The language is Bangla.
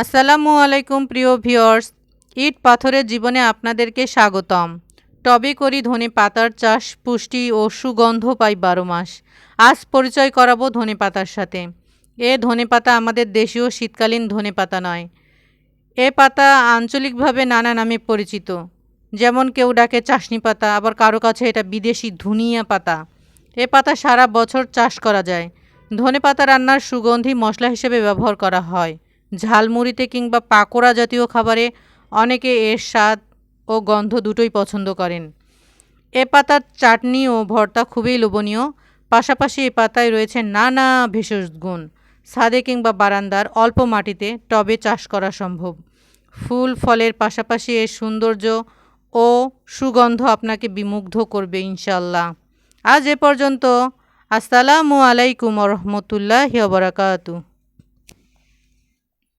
আসসালামু আলাইকুম প্রিয় ভিউয়ার্স। ইট পাথরের জীবনে আপনাদেরকে স্বাগতম। টবে করি ধনে পাতার চাষ, পুষ্টি ও সুগন্ধ পাই বারো মাস। আজ পরিচয় করাবো ধনে পাতার সাথে। এ ধনে পাতা আমাদের দেশীয় শীতকালীন ধনে পাতা নয়। এ পাতা আঞ্চলিকভাবে নানা নামে পরিচিত। যেমন কেউ ডাকে চাশনি পাতা, আবার কারও কাছে এটা বিদেশি ধুনিয়া পাতা। এ পাতা সারা বছর চাষ করা যায়। ধনে পাতা রান্নার সুগন্ধি মশলা হিসেবে ব্যবহার করা হয়। ঝালমুড়িতে কিংবা পাকোড়া জাতীয় খাবারে অনেকে এর স্বাদ ও গন্ধ দুটোই পছন্দ করেন। এ পাতার চাটনি ও ভর্তা খুবই লোভনীয়। পাশাপাশি এ পাতায় রয়েছে নানা ভেষজ গুণ। ছাদে কিংবা বারান্দার অল্প মাটিতে টবে চাষ করা সম্ভব। ফুল ফলের পাশাপাশি এর সৌন্দর্য ও সুগন্ধ আপনাকে বিমুগ্ধ করবে ইনশাল্লাহ আজ এ পর্যন্ত। আসসালামু আলাইকুম রহমতুল্লাহ বরাকাতু